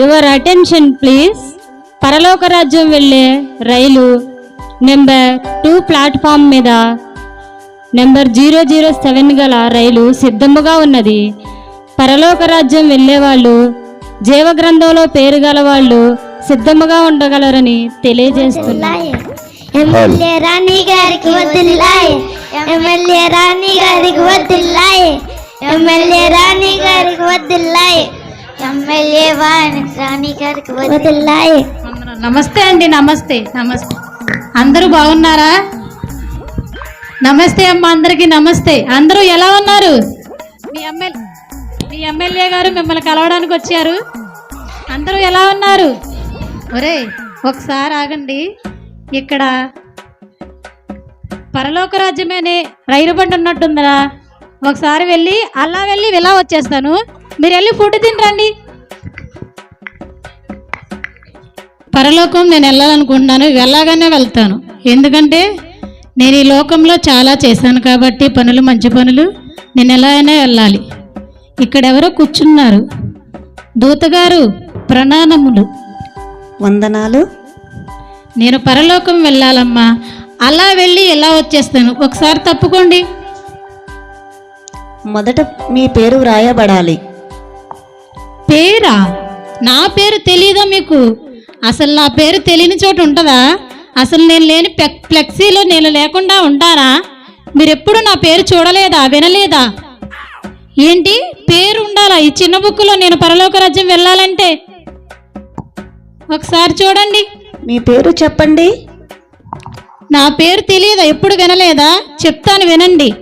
Your attention please పరలోక రాజ్యం వెళ్ళే రైలు నెంబర్ టూ ప్లాట్ఫామ్ మీద నెంబర్ జీరో జీరో సెవెన్ గల రైలు సిద్ధముగా ఉన్నది. పరలోక రాజ్యం వెళ్ళేవాళ్ళు జీవగ్రంథంలో పేరు గల వాళ్ళు సిద్ధముగా ఉండగలరని తెలియజేస్తున్నాయి ఎమ్మెల్యే రాణి గారికి వదిలాయి. ఎమ్మెల్యే రాణి గారికి వదిలాయి. ఎమ్మెల్యే రాణి గారికి వదిలాయి. ఎమ్మెల్యే రాణి గారికి వదిలాయి నమస్తే అండి నమస్తే నమస్తే. అందరూ బాగున్నారా? నమస్తే అమ్మ అందరికీ నమస్తే. అందరూ ఎలా ఉన్నారు? మీ ఎమ్మెల్యే మీ ఎమ్మెల్యే గారు మిమ్మల్ని కలవడానికి వచ్చారు. అందరూ ఎలా ఉన్నారు? ఒరే ఒకసారి ఆగండి. ఇక్కడ పరలోక రాజ్యమేనే రైలు బండి ఉన్నట్టుందా ఒకసారి వెళ్ళి అలా వెళ్ళి ఇలా వచ్చేస్తాను. మీరు వెళ్ళి ఫుడ్ తినరండి. పరలోకం నేను వెళ్ళాలనుకుంటున్నాను వెళ్ళగానే వెళ్తాను. ఎందుకంటే నేను ఈ లోకంలో చాలా చేశాను కాబట్టి పనులు మంచి పనులు నేను ఎలా అయినా వెళ్ళాలి. ఇక్కడ ఎవరో కూర్చున్నారు. దూతగారు ప్రణామములు. వందనాలు. నేను పరలోకం వెళ్ళాలమ్మా. అలా వెళ్ళి ఎలా వచ్చేస్తాను? ఒకసారి తప్పుకోండి. మొదట మీ పేరు వ్రాయబడాలి. పేరా? నా పేరు తెలీదా మీకు? అసలు నా పేరు తెలియని చోటు ఉంటుందా? అసలు నేను లేని ఫ్లెక్సీలో నేను లేకుండా ఉంటారా? మీరు ఎప్పుడు నా పేరు చూడలేదా వినలేదా? ఏంటి? పేరు ఉండాలా ఈ చిన్న బుక్కులో నేను పరలోక రాజ్యం వెళ్ళాలంటే? ఒకసారి చూడండి. మీ పేరు చెప్పండి. నా పేరు తెలియదా ఎప్పుడు వినలేదా? చెప్తాను వినండి.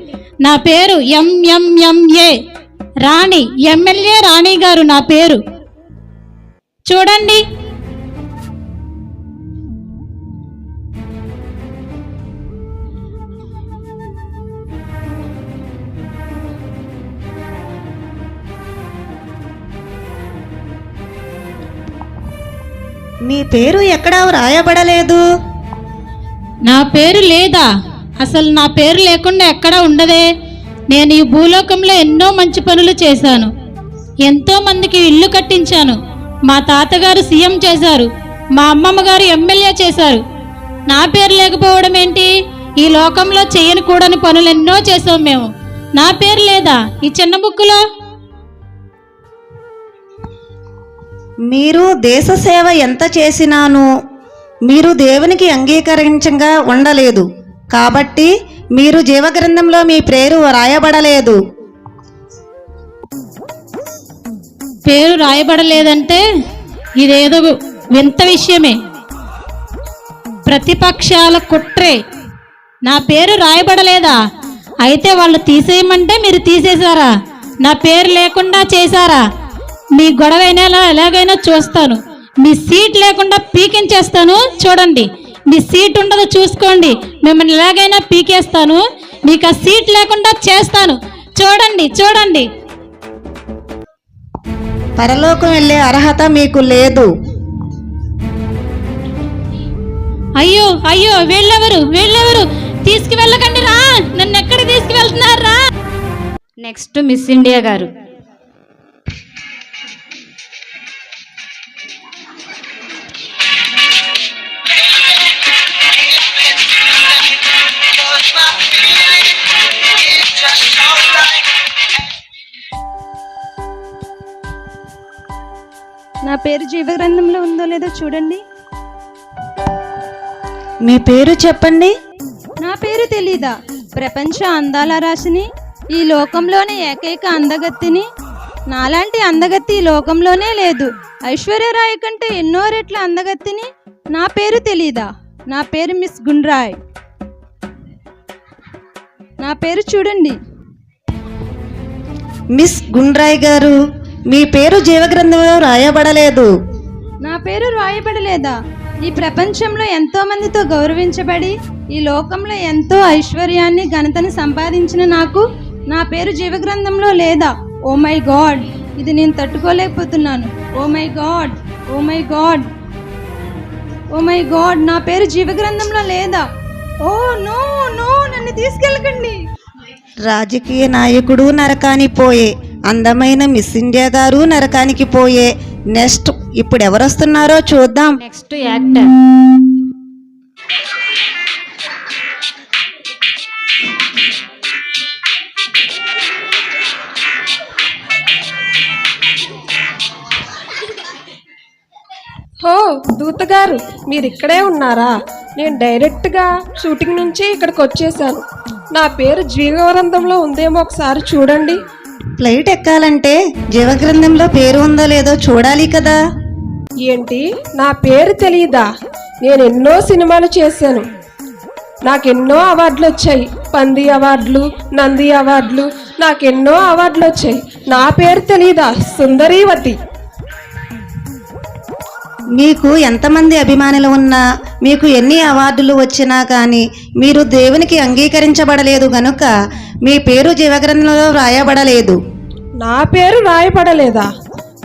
నా పేరు ఎంఎంఎంఏ రాణి ఎమ్మెల్యే రాణి గారు నా పేరు. చూడండి. మీ పేరు ఎక్కడా వ్రాయబడలేదు? నా పేరు లేదా? అసలు నా పేరు లేకుండా ఎక్కడ ఉండదే. నేను ఈ భూలోకంలో ఎన్నో మంచి పనులు చేశాను. ఎంతో మందికి ఇల్లు కట్టించాను. మా తాతగారు సీఎం చేశారు. మా అమ్మమ్మ గారు ఎమ్మెల్యే చేశారు. నా పేరు లేకపోవడం ఏంటి? ఈ లోకంలో చేయని కూడని పనులు ఎన్నో చేసాం మేము. నా పేరు లేదా? ఈ చిన్న బుక్కులో మీరు దేశ సేవ ఎంత చేసినాను మీరు దేవునికి అంగీకరించంగా ఉండలేదు. కాబట్టి మీరు జీవగ్రంథంలో మీ పేరు వ్రాయబడలేదు పేరు రాయబడలేదంటే ఇదేదో వింత విషయమే. ప్రతిపక్షాల కుట్రే. నా పేరు రాయబడలేదా? అయితే వాళ్ళు తీసేయమంటే మీరు తీసేశారా? నా పేరు లేకుండా చేశారా? మీ గొడవ అయినా ఎలాగైనా చూస్తాను. మీ సీట్ లేకుండా పీకించేస్తాను? చూడండి. మీ సీట్ ఉండదో చూసుకోండి. మిమ్మల్ని ఎలాగైనా పీకేస్తాను. మీకు ఆ సీట్ లేకుండా చేస్తాను. చూడండి చూడండి. పరలోకం వెళ్ళే అర్హత మీకు లేదు. అయ్యో అయ్యో వీళ్ళెవరు? వీళ్ళెవరు? తీసుకువెళ్ళకండి రా. నన్ను ఎక్కడ తీసుకువెళ్తున్నారు రా? నెక్స్ట్ మిస్ ఇండియా గారు. నా పేరు జీవగ్రంథంలో ఉందో లేదో చూడండి. మీ పేరు చెప్పండి. నా పేరు తెలీదా? ప్రపంచ అందాల రాశిని ఈ లోకంలోని ఏకైక అందగత్తిని. నాలాంటి అందగత్తి ఈ లోకంలోనే లేదు. ఐశ్వర్యరాయ్ కంటే ఎన్నో రెట్ల అందగత్తిని నా పేరు తెలీదా? నా పేరు మిస్ గుండ్రాయ్. నా పేరు చూడండి. మిస్ గుండ్రాయ్ గారు మీ పేరు జీవగ్రంథంలో రాయబడలేదు. నా పేరు రాయబడలేదా? ఈ ప్రపంచంలో ఎంతో మందితో గౌరవించబడి ఈ లోకంలో ఎంతో ఐశ్వర్యాన్ని ఘనతని సంపాదించిన నాకు నా పేరు జీవగ్రంథంలో లేదా? Oh my God! ఇది నేను తట్టుకోలేకపోతున్నాను. ఓ my God! Oh my God! Oh my God! నా పేరు జీవగ్రంథంలో లేదా? Oh no no! నన్ను తీసుకెళ్ళకండి! రాజకీయ నాయకుడు నరకాని పోయే అందమైన మిస్ ఇండియా గారు నరకానికి పోయే నెక్స్ట్ ఇప్పుడు ఎవరు వస్తున్నారో చూద్దాం. Next actor. హో దూత గారు మీరు ఇక్కడే ఉన్నారా? నేను డైరెక్ట్గా షూటింగ్ నుంచి ఇక్కడికి వచ్చేసాను నా పేరు జీవవరంధంలో ఉందేమో ఒకసారి చూడండి. ఫ్లైట్ ఎక్కాలంటే జీవగ్రంథంలో పేరు ఉందో లేదో చూడాలి కదా. ఏంటి? నా పేరు తెలియదా నేను ఎన్నో సినిమాలు చేశాను. నాకెన్నో అవార్డులు వచ్చాయి పంది అవార్డులు నంది అవార్డులు నాకెన్నో అవార్డులు వచ్చాయి నా పేరు తెలియదా సుందరీవతి. మీకు ఎంతమంది అభిమానులు ఉన్నా మీకు ఎన్ని అవార్డులు వచ్చినా కానీ మీరు దేవునికి అంగీకరించబడలేదు గనుక మీ పేరు జీవగ్రంథంలో వ్రాయబడలేదు. నా పేరు రాయబడలేదా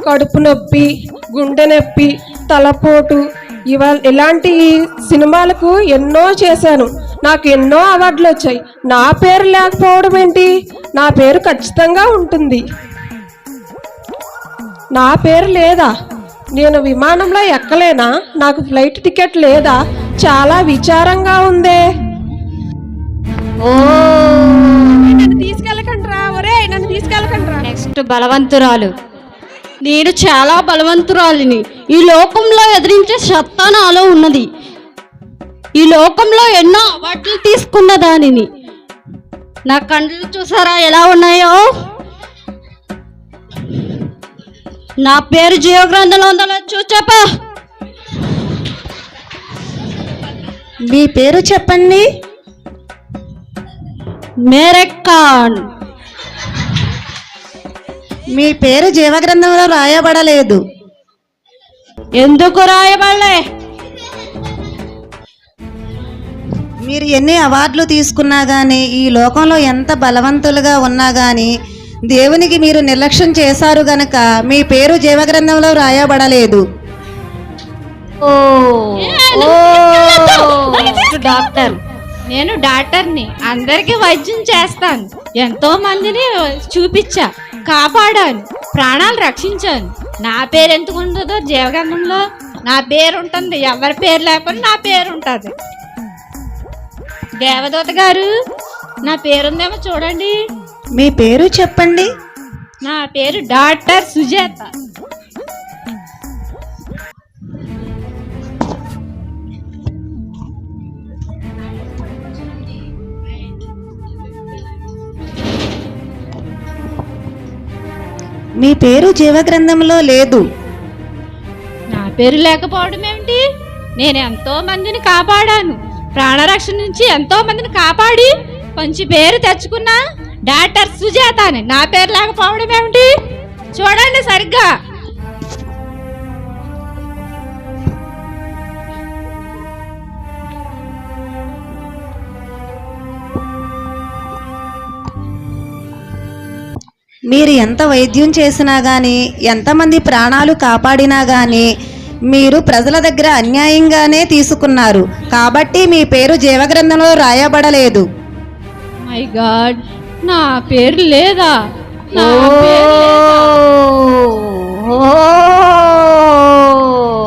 కడుపు నొప్పి గుండె నొప్పి తలపోటు ఇవ ఇలాంటి సినిమాలకు ఎన్నో చేశాను. నాకు ఎన్నో అవార్డులు వచ్చాయి. నా పేరు లేకపోవడం ఏంటి? నా పేరు ఖచ్చితంగా ఉంటుంది. నా పేరు లేదా? నేను విమానంలో ఎక్కలేనా? నాకు ఫ్లైట్ టికెట్ లేదా? చాలా విచారంగా ఉందే. ఓ. నన్ను తీసుకెళ్ళకండి రా ఒరే నన్ను నెక్స్ట్ బలవంతురాలు. నేను చాలా బలవంతురాలిని. ఈ లోకంలో ఎదిరించే సత్తా నాలో ఉన్నది. ఈ లోకంలో ఎన్నో అవార్డులు తీసుకున్న దానిని. నా కండ్లు చూసారా ఎలా ఉన్నాయో? నా పేరు జీవగ్రంథంలో ఉందో లేదో చూసి చెప్పా. మీ పేరు చెప్పండి. మేరెక్కాన్. మీ పేరు జీవగ్రంథంలో రాయబడలేదు. ఎందుకు రాయబడలే? మీరు ఎన్ని అవార్డులు తీసుకున్నా కానీ ఈ లోకంలో ఎంత బలవంతులుగా ఉన్నా కానీ దేవునికి మీరు నిర్లక్ష్యం చేశారు గనక మీ పేరు జీవగ్రంథంలో రాయబడలేదు. ఓ ఓ డాక్టర్ నేను డాక్టర్ని అందరికీ వైద్యం చేస్తాను. ఎంతో మందిని చూపించా కాపాడాను ప్రాణాలు రక్షించాను. నా పేరు ఎందుకు ఉంటుందో జీవగంధంలో నా పేరు ఉంటుంది. ఎవరి పేరు లేకపోతే నా పేరు ఉంటుంది. దేవదూత గారు నా పేరుందేమో చూడండి. మీ పేరు చెప్పండి. నా పేరు డాక్టర్ సుజాత. మీ పేరు జీవగ్రంథంలో లేదు. నా పేరు లేకపోవడం ఏమిటి? నేను ఎంతో మందిని కాపాడాను. ప్రాణరక్షణ నుంచి ఎంతో మందిని కాపాడి మంచి పేరు తెచ్చుకున్నా డాక్టర్ సుజాత అని నా పేరు లేకపోవడం ఏమిటి? చూడండి సరిగ్గా. మీరు ఎంత వైద్యం చేసినా కానీ ఎంతమంది ప్రాణాలు కాపాడినా కానీ మీరు ప్రజల దగ్గర అన్యాయంగానే తీసుకున్నారు. కాబట్టి మీ పేరు జీవగ్రంథంలో రాయబడలేదు. మై గాడ్ నా పేరు లేదా? నా పేరు లేదా?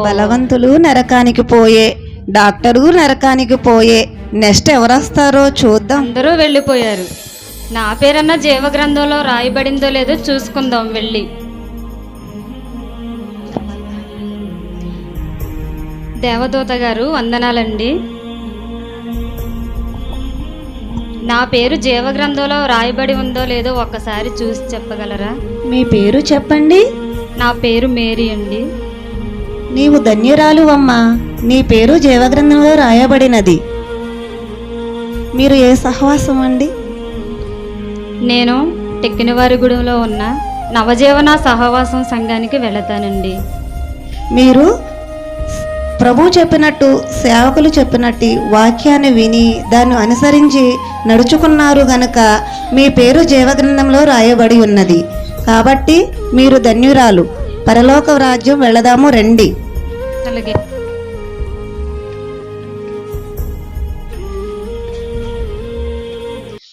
బలవంతులు నరకానికి పోయే డాక్టరు నరకానికి పోయే నెక్స్ట్ ఎవరొస్తారో చూద్దాం. అందరూ వెళ్ళిపోయారు. నా పేరన్న జీవగ్రంథంలో రాయబడిందో లేదో చూసుకుందాం వెళ్ళి. దేవదూత గారు వందనాలండి. నా పేరు జీవగ్రంథంలో రాయబడి ఉందో లేదో ఒక్కసారి చూసి చెప్పగలరా? మీ పేరు చెప్పండి. నా పేరు మేరీ అండి. నీవు ధన్యురాలు అమ్మా నీ పేరు జీవగ్రంథంలో రాయబడినది మీరు ఏ సహవాసం అండి నేను టెక్కినవారిగూడెంలో ఉన్న నవజీవన సహవాసం సంఘానికి వెళతానండి. మీరు ప్రభు చెప్పినట్టు సేవకులు చెప్పినట్టు వాక్యాన్ని విని దాన్ని అనుసరించి నడుచుకున్నారు గనక మీ పేరు జీవగ్రంథంలో రాయబడి ఉన్నది. కాబట్టి మీరు ధన్యురాలు. పరలోక రాజ్యం వెళదాము రండి. అలాగే.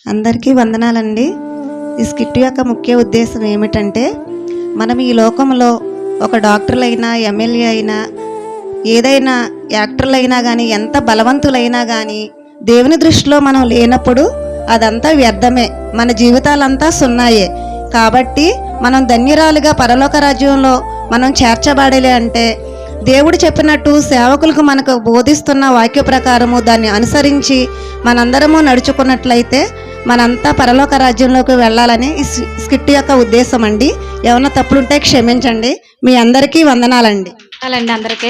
అందరికీ వందనాలండి. ఈ స్కిట్ యొక్క ముఖ్య ఉద్దేశం ఏమిటంటే మనం ఈ లోకంలో ఒక డాక్టర్లైనా ఎమ్మెల్యే అయినా ఏదైనా యాక్టర్లైనా కానీ ఎంత బలవంతులైనా కానీ దేవుని దృష్టిలో మనం లేనప్పుడు అదంతా వ్యర్థమే. మన జీవితాలంతా సున్నాయే. కాబట్టి మనం ధన్యురాలుగా పరలోక రాజ్యంలో మనం చేర్చబడాలి అంటే దేవుడు చెప్పినట్టు సేవకులకు మనకు బోధిస్తున్న వాక్య ప్రకారము దాన్ని అనుసరించి మనందరము నడుచుకున్నట్లయితే మనంతా పరలోక రాజ్యంలోకి వెళ్ళాలని ఈ స్కిట్ యొక్క ఉద్దేశం అండి ఏమైనా తప్పులుంటే క్షమించండి. మీ అందరికీ వందనాలండి. చాలండి అందరికీ